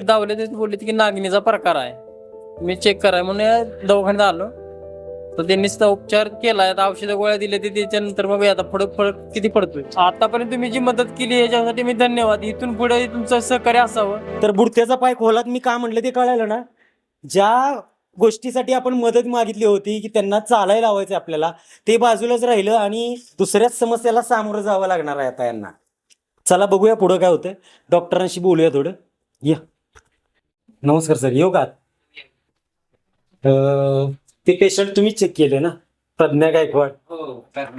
दावले ते बोलले की नागिनीचा प्रकार आहे. मी चेक कराय म्हणून या दवाखान्यात आलो. तर त्यांनी उपचार केला आता औषधं गोळ्या दिल्या ते त्याच्यानंतर मग आता पुढे फरक किती पडतोय. आतापर्यंत तुम्ही जी मदत केली याच्यासाठी मी धन्यवाद. इथून पुढे तुमचं सहकार्य असावं. तर बुडत्याचा पाय खोलात मी का म्हटलं ते कळालं ना? ज्या गोष्टीसाठी आपण मदत मागितली होती की त्यांना चालायला लावायचं आपल्याला ते बाजूलाच राहिलं आणि दुसऱ्याच समस्याला सामोरं जावं लागणार आहे आता यांना. चला बघूया पुढं काय होतं डॉक्टरांशी बोलूया थोडं. या. नमस्कार सर येऊ का अं, ते पेशंट तुम्ही चेक केले ना? प्रज्ञा गायकवाड.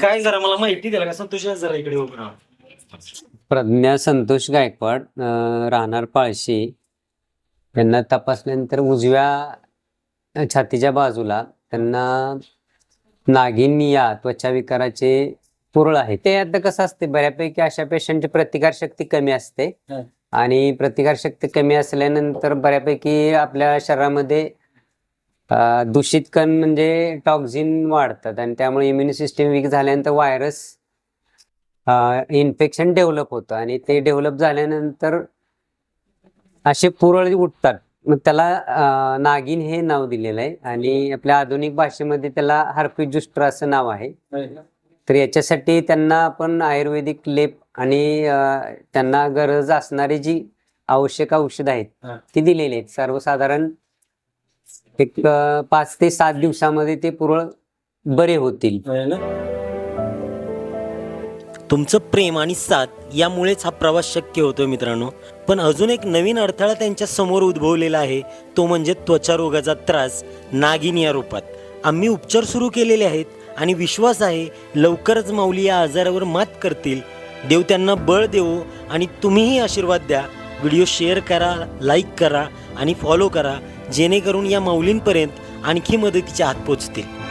काय जरा मला माहिती द्याल का संतोष या जरा इकडे उभं राहा. प्रज्ञा संतोष गायकवाड अं, राहणार पाळशी. यांना तपासल्यानंतर उजव्या छातीच्या बाजूला त्यांना नागिन या त्वचा विकाराचे पुरळ आहे. ते आता कसं असते बऱ्यापैकी अशा पेशंटची प्रतिकारशक्ती कमी असते. हं. आणि प्रतिकारशक्ती कमी असल्यानंतर बऱ्यापैकी आपल्या शरीरामध्ये दूषित कण म्हणजे टॉक्झिन वाढतात आणि त्यामुळे इम्युनी सिस्टीम वीक झाल्यानंतर व्हायरस इन्फेक्शन डेव्हलप होतं आणि ते डेव्हलप झाल्यानंतर असे पुरळ उठतात. मग त्याला नागिन हे नाव दिलेलं आहे आणि आपल्या आधुनिक भाषेमध्ये त्याला हार्पिजुस्टर असं नाव आहे. हो, हो. तर याच्यासाठी त्यांना आपण आयुर्वेदिक लेप आणि त्यांना गरज असणारी जी आवश्यक औषध आहेत हा. ती दिलेली आहेत. सर्वसाधारण एक पाच ते सात दिवसामध्ये ते पुरळ बरे होतील. ना? तुमचं प्रेम आणि साथ यामुळेच हा प्रवास शक्य होतो मित्रांनो. पण अजून एक नवीन अडथळा त्यांच्यासमोर उद्भवलेला आहे. तो म्हणजे त्वचा रोगाचा त्रास नागिन या रूपात. आम्ही उपचार सुरू केलेले आहेत. आणि विश्वास आहे लवकरच माऊली या आजारावर मात करतील. देव त्यांना बळ देवो आणि तुम्हीही आशीर्वाद द्या. व्हिडिओ शेअर करा लाईक करा आणि फॉलो करा जेणेकरून या माऊलींपर्यंत आणखी मदतीचे हात पोचतील.